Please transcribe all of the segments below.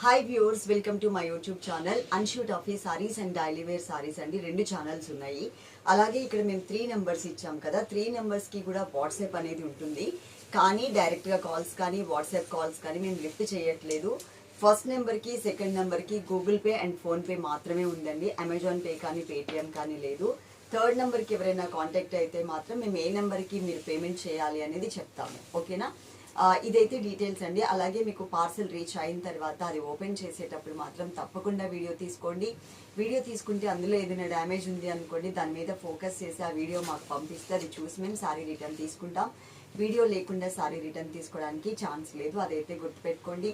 Hi viewers welcome to my YouTube channel అన్షూట్ ఆఫీ saris and daily wear saris అండి రెండు channels ఉన్నాయి అలాగే ఇక్కడ మేము త్రీ నెంబర్స్ ఇచ్చాం కదా త్రీ నెంబర్స్కి కూడా వాట్సాప్ అనేది ఉంటుంది కానీ డైరెక్ట్గా కాల్స్ కానీ వాట్సాప్ కాల్స్ కానీ మేము లిఫ్ట్ చేయట్లేదు ఫస్ట్ నెంబర్కి సెకండ్ నెంబర్కి గూగుల్ పే అండ్ ఫోన్పే మాత్రమే ఉందండి అమెజాన్ పే కానీ పేటిఎం కానీ లేదు థర్డ్ నెంబర్కి ఎవరైనా కాంటాక్ట్ అయితే మాత్రం మేము ఏ నెంబర్కి మీరు పేమెంట్ చేయాలి అనేది చెప్తాము ఓకేనా ఇదైతే డీటెయిల్స్ అండి. అలాగే మీకు పార్సల్ రీచ్ అయిన తర్వాత అది ఓపెన్ చేసేటప్పుడు మాత్రం తప్పకుండా వీడియో తీసుకోండి. వీడియో తీసుకుంటే అందులో ఏదైనా డ్యామేజ్ ఉంది అనుకోండి దాని మీద ఫోకస్ చేసి ఆ వీడియో మాకు పంపిస్తే అది చూసి మేము సారీ రిటర్న్ తీసుకుంటాం. వీడియో లేకుండా సారీ రిటర్న్ తీసుకోవడానికి ఛాన్స్ లేదు. అదైతే గుర్తుపెట్టుకోండి.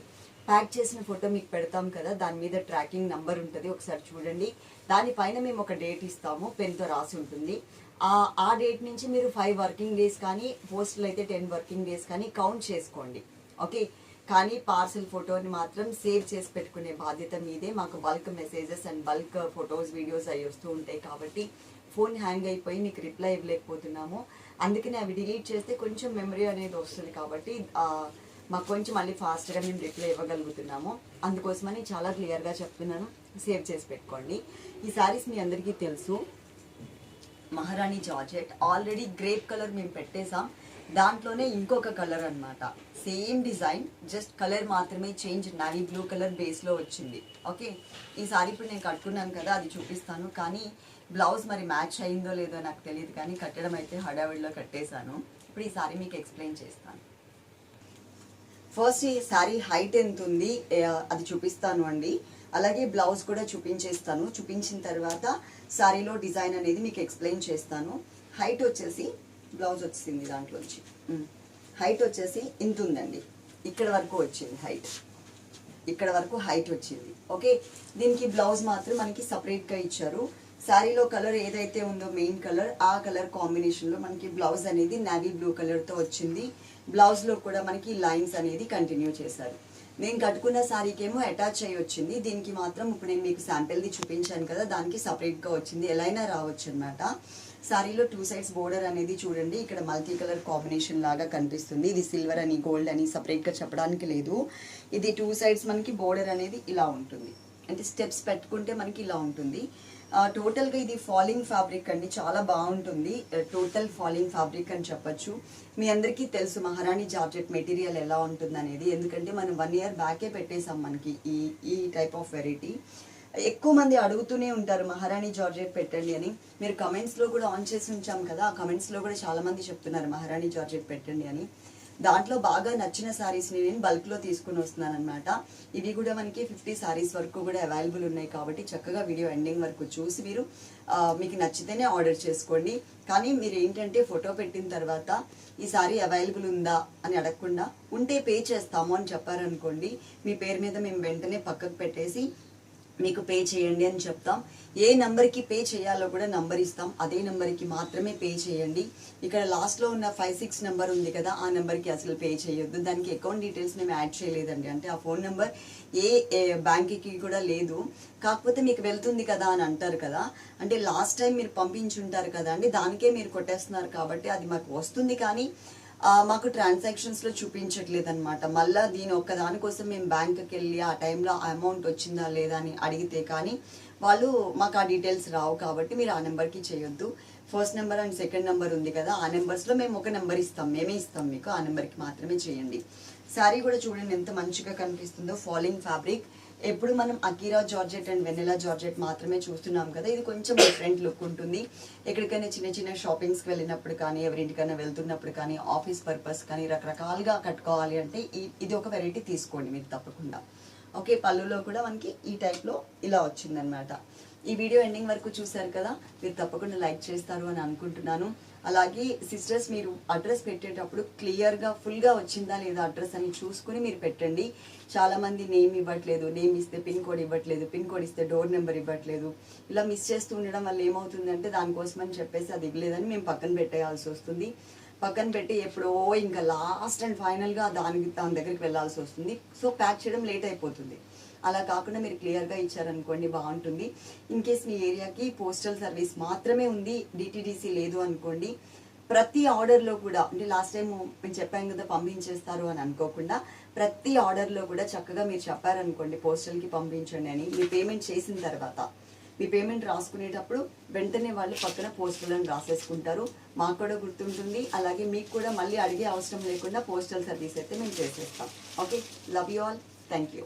ప్యాక్ చేసిన ఫోటో మీకు పెడతాం కదా దాని మీద ట్రాకింగ్ నంబర్ ఉంటుంది. ఒకసారి చూడండి. దానిపైన మేము ఒక డేట్ ఇస్తాము. పెన్తో రాసి ఉంటుంది. ఆ ఆ డేట్ నుంచి మీరు ఫైవ్ వర్కింగ్ డేస్ కానీ పోస్టులు అయితే టెన్ వర్కింగ్ డేస్ కానీ కౌంట్ చేసుకోండి. ఓకే కానీ పార్సిల్ ఫోటోని మాత్రం సేవ్ చేసి పెట్టుకునే బాధ్యత మీదే. మాకు bulk messages and bulk photos videos అవి వస్తూ ఉంటాయి కాబట్టి ఫోన్ హ్యాంగ్ అయిపోయి మీకు రిప్లై ఇవ్వలేకపోతున్నాము. అందుకని అవి డిలీట్ చేస్తే కొంచెం మెమరీ అనేది వస్తుంది కాబట్టి మాకు కొంచెం మళ్ళీ ఫాస్ట్గా మేము రిప్లై ఇవ్వగలుగుతున్నాము. అందుకోసమని చాలా క్లియర్గా చెప్తున్నాను. సేవ్ చేసి పెట్టుకోండి. ఈ సారీస్ మీ అందరికీ తెలుసు. మహారాణి జార్జెట్. ఆల్రెడీ గ్రేప్ కలర్ మేము పెట్టేసాం దాంట్లోనే ఇంకొక కలర్ అన్నమాట. సేమ్ డిజైన్ జస్ట్ కలర్ మాత్రమే చేంజ్ నావీ బ్లూ కలర్ బేస్లో వచ్చింది. ఓకే? ఈ సారీ ఇప్పుడు నేను కట్టుకున్నాను కదా అది చూపిస్తాను. కానీ బ్లౌజ్ మరి మ్యాచ్ అయిందో లేదో నాకు తెలియదు. కానీ కట్టడం అయితే హడావిడిలో కట్టేశాను. ఇప్పుడు ఈ సారీ మీకు ఎక్స్ప్లెయిన్ చేస్తాను. ఫస్ట్ ఈ సారీ హైట్ ఎంత ఉంది? అది చూపిస్తాను అండి. అలాగే బ్లౌజ్ కూడా చూపించేస్తాను. చూపించిన తర్వాత శారీలో డిజైన్ అనేది మీకు ఎక్స్ప్లెయిన్ చేస్తాను. హైట్ వచ్చేసి బ్లౌజ్ వచ్చింది దాంట్లోంచి. హైట్ వచ్చేసి ఇంత ఉందండి. ఇక్కడ వరకు వచ్చింది హైట్ ఇక్కడ వరకు హైట్ వచ్చింది. ఓకే దీనికి బ్లౌజ్ మాత్రం మనకి సపరేట్గా ఇచ్చారు. శారీలో కలర్ ఏదైతే ఉందో మెయిన్ కలర్ ఆ కలర్ కాంబినేషన్లో మనకి బ్లౌజ్ అనేది నావీ బ్లూ కలర్తో వచ్చింది. బ్లౌజ్లో కూడా మనకి లైన్స్ అనేది కంటిన్యూ చేశారు. నేను కట్టుకున్న శారీకి ఏమో అటాచ్ అయ్యి వచ్చింది. దీనికి మాత్రం ఇప్పుడు నేను మీకు శాంపిల్ది చూపించాను కదా దానికి సపరేట్గా వచ్చింది. ఎలా అయినా రావచ్చు అనమాట శారీలో టూ సైడ్స్ బోర్డర్ అనేది చూడండి. ఇక్కడ మల్టీ కలర్ కాంబినేషన్ లాగా కనిపిస్తుంది. ఇది సిల్వర్ అని గోల్డ్ అని సపరేట్గా చెప్పడానికి లేదు. ఇది టూ సైడ్స్ మనకి బోర్డర్ అనేది ఇలా ఉంటుంది. అంటే స్టెప్స్ పెట్టుకుంటే మనకి ఇలా ఉంటుంది. టోటల్గా ఇది ఫాలింగ్ ఫ్యాబ్రిక్ అండి. చాలా బాగుంటుంది. టోటల్ ఫాలింగ్ ఫ్యాబ్రిక్ అని చెప్పొచ్చు. మీ అందరికీ తెలుసు మహారాణి జార్జెట్ మెటీరియల్ ఎలా ఉంటుంది అనేది ఎందుకంటే మనం వన్ ఇయర్ బ్యాకే పెట్టేసాం మనకి ఈ ఈ టైప్ ఆఫ్ వెరైటీ. ఎక్కువ మంది అడుగుతూనే ఉంటారు మహారాణి జార్జెట్ పెట్టండి అని. మీరు కమెంట్స్లో కూడా ఆన్ చేసి ఉంచాం కదా. ఆ కమెంట్స్లో కూడా చాలామంది చెప్తున్నారు మహారాణి జార్జెట్ పెట్టండి అని. దాంట్లో బాగా నచ్చిన శారీస్ని నేను బల్క్లో తీసుకుని వస్తున్నాను అనమాట ఇవి కూడా మనకి ఫిఫ్టీ శారీస్ వరకు కూడా అవైలబుల్ ఉన్నాయి కాబట్టి చక్కగా వీడియో ఎండింగ్ వరకు చూసి మీరు మీకు నచ్చితేనే ఆర్డర్ చేసుకోండి. కానీ మీరు ఏంటంటే ఫోటో పెట్టిన తర్వాత ఈ సారీ అవైలబుల్ ఉందా అని అడగకుండా ఉంటే పే చేస్తాము అని చెప్పారనుకోండి మీ పేరు మీద మేము వెంటనే పక్కకు పెట్టేసి మీకు పే చేయండి అని చెప్తాం. ఏ నంబర్కి పే చేయాలో కూడా నంబర్ ఇస్తాం. అదే నంబర్కి మాత్రమే పే చేయండి. ఇక్కడ లాస్ట్లో ఉన్న ఫైవ్ సిక్స్ నెంబర్ ఉంది కదా ఆ నెంబర్కి అసలు పే చేయొద్దు. దానికి అకౌంట్ డీటెయిల్స్ మేము యాడ్ చేయలేదండి. అంటే ఆ ఫోన్ నెంబర్ ఏ ఏ బ్యాంక్కి కూడా లేదు. కాకపోతే మీకు వెళ్తుంది కదా అని అంటారు కదా. అంటే లాస్ట్ టైం మీరు పంపించుంటారు కదా అండి దానికే మీరు కొట్టేస్తున్నారు కాబట్టి అది మాకు వస్తుంది కానీ మాకు ట్రాన్సాక్షన్స్లో చూపించట్లేదు అనమాట మళ్ళీ దీని ఒక్క దానికోసం మేము బ్యాంక్కి వెళ్ళి ఆ టైంలో ఆ అమౌంట్ వచ్చిందా లేదా అని అడిగితే కానీ వాళ్ళు మాకు ఆ డీటెయిల్స్ రావు కాబట్టి మీరు ఆ నెంబర్కి చేయొద్దు. First number and second number ఉంది కదా ఆ నెంబర్స్లో మేము ఒక నెంబర్ ఇస్తాం. మేమే ఇస్తాం మీకు ఆ నెంబర్కి మాత్రమే చేయండి. శారీ కూడా చూడండి ఎంత మంచిగా కనిపిస్తుందో. ఫాలింగ్ ఫ్యాబ్రిక్ ఎప్పుడు మనం Akira georgette and vanilla georgette మాత్రమే చూస్తున్నాం కదా. ఇది కొంచెం డిఫరెంట్ లుక్ ఉంటుంది. ఎక్కడికైనా చిన్న చిన్న షాపింగ్స్కి వెళ్ళినప్పుడు కానీ ఎవరింటికైనా వెళ్తున్నప్పుడు కానీ ఆఫీస్ పర్పస్ కానీ రకరకాలుగా కట్టుకోవాలి అంటే ఇది ఒక వెరైటీ తీసుకోండి మీరు తప్పకుండా. ఓకే పళ్ళులో కూడా మనకి ఈ టైప్లో ఇలా వచ్చిందనమాట ఈ వీడియో ఎండింగ్ వరకు చూశారు కదా మీరు తప్పకుండా లైక్ చేస్తారు అని అనుకుంటున్నాను. అలాగే సిస్టర్స్ మీరు అడ్రస్ పెట్టేటప్పుడు క్లియర్గా ఫుల్గా వచ్చిందా లేదా అడ్రస్ అని చూసుకుని మీరు పెట్టండి. చాలామంది నేమ్ ఇవ్వట్లేదు నేమ్ ఇస్తే పిన్ కోడ్ ఇవ్వట్లేదు పిన్ కోడ్ ఇస్తే డోర్ నెంబర్ ఇవ్వట్లేదు. ఇలా మిస్ చేస్తూ ఉండడం వల్ల ఏమవుతుందంటే దానికోసం అని చెప్పేసి అది ఇవ్వలేదని మేము పక్కన పెట్టేయాల్సి వస్తుంది. పక్కన పెట్టి ఎప్పుడో ఇంకా లాస్ట్ అండ్ ఫైనల్గా దానికి దాని దగ్గరికి వెళ్ళాల్సి వస్తుంది. సో ప్యాక్ చేయడం లేట్ అయిపోతుంది. అలా కాకుండా మీరు క్లియర్గా ఇచ్చారనుకోండి బాగుంటుంది. ఇన్ కేస్ మీ ఏరియాకి పోస్టల్ సర్వీస్ మాత్రమే ఉంది డిటిడిసి లేదు అనుకోండి ప్రతి ఆర్డర్లో కూడా అంటే లాస్ట్ టైం మేము చెప్పాం కదా పంపించేస్తారు అని అనుకోకుండా ప్రతి ఆర్డర్లో కూడా చక్కగా మీరు చెప్పారనుకోండి పోస్టల్కి పంపించండి అని మీ పేమెంట్ చేసిన తర్వాత మీ పేమెంట్ రాసుకునేటప్పుడు వెంటనే వాళ్ళు పక్కన పోస్టల్ రాసేసుకుంటారు. మాకు కూడా గుర్తుంటుంది. అలాగే మీకు కూడా మళ్ళీ అడిగే అవసరం లేకుండా పోస్టల్ సర్వీస్ అయితే మేము చేసేస్తాం. Okay? Love you all thank you